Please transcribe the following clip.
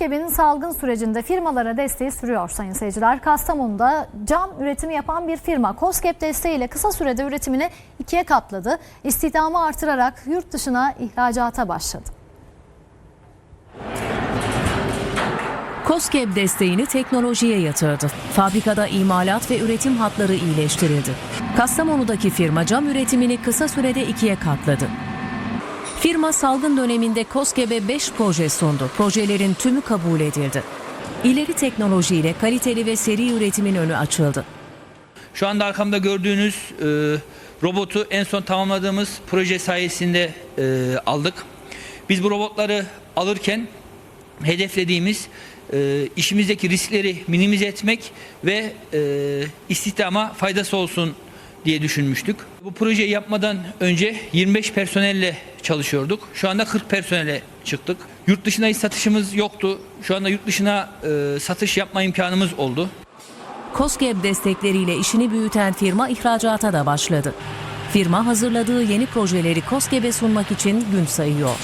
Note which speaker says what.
Speaker 1: COSGAP'in salgın sürecinde firmalara desteği sürüyor sayın seyirciler. Kastamonu'da cam üretimi yapan bir firma COSGAP desteğiyle kısa sürede üretimini ikiye katladı. İstihdamı artırarak yurt dışına ihracata başladı.
Speaker 2: COSGAP desteğini teknolojiye yatırdı. Fabrikada imalat ve üretim hatları iyileştirildi. Kastamonu'daki firma cam üretimini kısa sürede ikiye katladı. Firma salgın döneminde COSGAP'e 5 proje sundu. Projelerin tümü kabul edildi. İleri teknolojiyle kaliteli ve seri üretimin önü açıldı.
Speaker 3: Şu anda arkamda gördüğünüz e, robotu en son tamamladığımız proje sayesinde e, aldık. Biz bu robotları alırken hedeflediğimiz e, işimizdeki riskleri minimize etmek ve e, istihdama faydası olsun diye düşünmüştük. Bu projeyi yapmadan önce 25 personelle çalışıyorduk. Şu anda 40 personele çıktık. Yurt dışına hiç satışımız yoktu. Şu anda yurt dışına e, satış yapma imkanımız oldu.
Speaker 2: COSGAP destekleriyle işini büyüten firma ihracata da başladı. Firma hazırladığı yeni projeleri COSGAP'e sunmak için gün sayıyor.